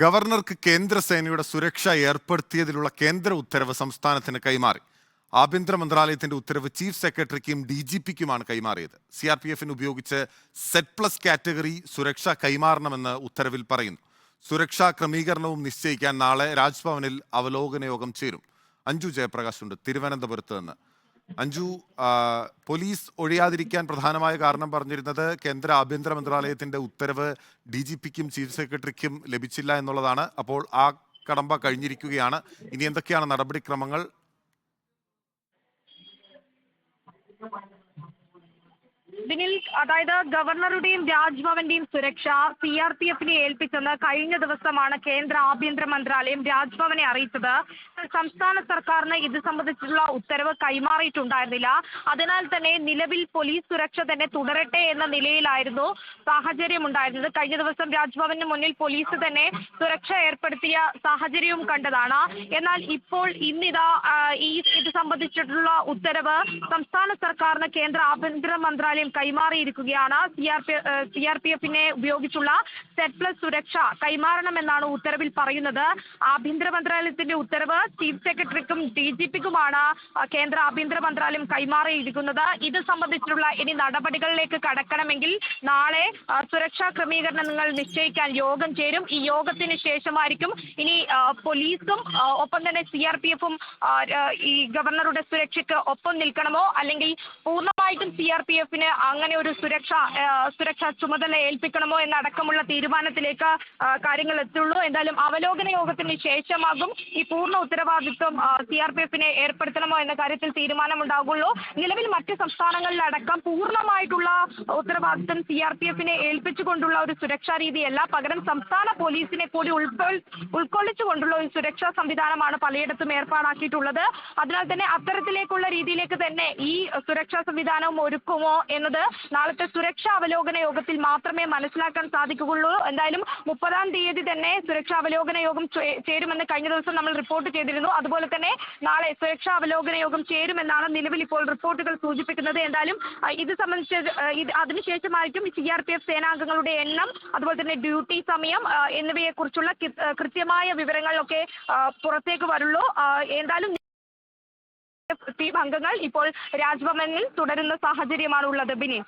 ഗവർണർക്ക് കേന്ദ്രസേനയുടെ സുരക്ഷ ഏർപ്പെടുത്തിയതിലുള്ള കേന്ദ്ര ഉത്തരവ് സംസ്ഥാനത്തിന് കൈമാറി. ആഭ്യന്തര മന്ത്രാലയത്തിന്റെ ഉത്തരവ് ചീഫ് സെക്രട്ടറിക്കും ഡി ജി പിക്കുമാണ് കൈമാറിയത്. സി ആർ പി എഫിന് ഉപയോഗിച്ച് സെറ്റ് പ്ലസ് കാറ്റഗറി സുരക്ഷ കൈമാറണമെന്ന് ഉത്തരവിൽ പറയുന്നു. സുരക്ഷാ ക്രമീകരണവും നിശ്ചയിക്കാൻ നാളെ രാജ്ഭവനിൽ അവലോകന യോഗം ചേരും. അഞ്ജു ജയപ്രകാശ് ഉണ്ട് തിരുവനന്തപുരത്ത് നിന്ന്. അഞ്ജു പോലീസ് ഒഴിയാതിരിക്കാൻ പ്രധാനമായ കാരണം പറഞ്ഞിരുന്നത് കേന്ദ്ര ആഭ്യന്തര മന്ത്രാലയത്തിന്റെ ഉത്തരവ് ഡി ജി പിക്കും ചീഫ് സെക്രട്ടറിക്കും ലഭിച്ചില്ല എന്നുള്ളതാണ്. അപ്പോൾ ആ കടമ്പ കഴിഞ്ഞിരിക്കുകയാണ്. ഇനി എന്തൊക്കെയാണ് നടപടിക്രമങ്ങൾ? ഇതിനിൽ അതായത് ഗവർണറുടെയും രാജ്ഭവന്റെയും സുരക്ഷ സി ആർ പി എഫിനെ ഏൽപ്പിച്ചെന്ന് കഴിഞ്ഞ ദിവസമാണ് കേന്ദ്ര ആഭ്യന്തര മന്ത്രാലയം രാജ്ഭവനെ അറിയിച്ചത്. സംസ്ഥാന സർക്കാരിന് ഇത് സംബന്ധിച്ചുള്ള ഉത്തരവ് കൈമാറിയിട്ടുണ്ടായിരുന്നില്ല. അതിനാൽ തന്നെ നിലവിൽ പോലീസ് സുരക്ഷ തന്നെ തുടരട്ടെ എന്ന നിലയിലായിരുന്നു സാഹചര്യം ഉണ്ടായിരുന്നത്. കഴിഞ്ഞ ദിവസം രാജ്ഭവന് മുന്നിൽ പോലീസ് തന്നെ സുരക്ഷ ഏർപ്പെടുത്തിയ സാഹചര്യവും കണ്ടതാണ്. എന്നാൽ ഇപ്പോൾ ഇന്നിതാ ഈ ഇത് സംബന്ധിച്ചിട്ടുള്ള ഉത്തരവ് സംസ്ഥാന സർക്കാരിന് കേന്ദ്ര ആഭ്യന്തര മന്ത്രാലയം കൈമാറിയിരിക്കുകയാണ്. C R P C R P എഫിനെ ഉപയോഗിച്ചുള്ള സെറ്റ് പ്ലസ് സുരക്ഷ കൈമാറണമെന്നാണ് ഉത്തരവിൽ പറയുന്നത്. ആഭ്യന്തര മന്ത്രാലയത്തിന്റെ ഉത്തരവ് ചീഫ് സെക്രട്ടറിക്കും ഡി ജി പിക്കുമാണ് കേന്ദ്ര ആഭ്യന്തര മന്ത്രാലയം കൈമാറിയിരിക്കുന്നത്. ഇത് സംബന്ധിച്ചുള്ള ഇനി നടപടികളിലേക്ക് കടക്കണമെങ്കിൽ നാളെ സുരക്ഷാ ക്രമീകരണങ്ങൾ നിശ്ചയിക്കാൻ യോഗം ചേരും. ഈ യോഗത്തിന് ശേഷമായിരിക്കും ഇനി പോലീസും ഒപ്പം തന്നെ സി ആർ പി എഫും ഈ ഗവർണറുടെ സുരക്ഷയ്ക്ക് ഒപ്പം നിൽക്കണമോ? അല്ലെങ്കിൽ പൂർണമായിട്ടും സി ആർ പി എഫിന് അങ്ങനെ ഒരു സുരക്ഷ സുരക്ഷാ ചുമതല ഏൽപ്പിക്കണമോ എന്നടക്കമുള്ള തീരുമാനത്തിലേക്ക് കാര്യങ്ങൾ എത്തുള്ളൂ. എന്തായാലും അവലോകന യോഗത്തിന് ശേഷമാകും ഈ പൂർണ ഉത്തരവാദിത്വം സി ആർ പി എഫിനെ ഏർപ്പെടുത്തണമോ എന്ന കാര്യത്തിൽ തീരുമാനമുണ്ടാകുള്ളൂ നിലവിൽ മറ്റ് സംസ്ഥാനങ്ങളിലടക്കം പൂർണമായിട്ടുള്ള ഉത്തരവാദിത്വം സി ആർ പി എഫിനെ ഏൽപ്പിച്ചുകൊണ്ടുള്ള ഒരു സുരക്ഷാ രീതിയല്ല. പകരം സംസ്ഥാന പോലീസിനെ കൂടി ഉൾക്കൊള്ളിച്ചുകൊണ്ടുള്ള ഒരു സുരക്ഷാ സംവിധാനമാണ് പലയിടത്തും ഏർപ്പാടാക്കിയിട്ടുള്ളത്. അതിനാൽ തന്നെ അത്തരത്തിലേക്കുള്ള രീതിയിലേക്ക് തന്നെ ഈ സുരക്ഷാ സംവിധാനവും ഒരുക്കുമോ എന്നത് നാളത്തെ സുരക്ഷാ അവലോകന യോഗത്തിൽ മാത്രമേ മനസ്സിലാക്കാൻ സാധിക്കുകയുള്ളൂ. എന്തായാലും മുപ്പതാം തീയതി തന്നെ സുരക്ഷാ അവലോകന യോഗം ചേരുമെന്ന് കഴിഞ്ഞ ദിവസം നമ്മൾ റിപ്പോർട്ട് ചെയ്തിരുന്നു. അതുപോലെ തന്നെ നാളെ സുരക്ഷാ അവലോകന യോഗം ചേരുമെന്നാണ് നിലവിൽ ഇപ്പോൾ റിപ്പോർട്ടുകൾ സൂചിപ്പിക്കുന്നത്. എന്തായാലും ഇത് സംബന്ധിച്ച് അതിനുശേഷമായിരിക്കും സി ആർ പി എഫ് സേനാംഗങ്ങളുടെ എണ്ണം അതുപോലെ തന്നെ ഡ്യൂട്ടി സമയം എന്നിവയെക്കുറിച്ചുള്ള കൃത്യമായ വിവരങ്ങളൊക്കെ പുറത്തേക്ക് വരുള്ളൂ. എന്തായാലും ടീം അംഗങ്ങൾ ഇപ്പോൾ രാജ്ഭവനിൽ തുടരുന്ന സാഹചര്യമാണുള്ളത് ബിനി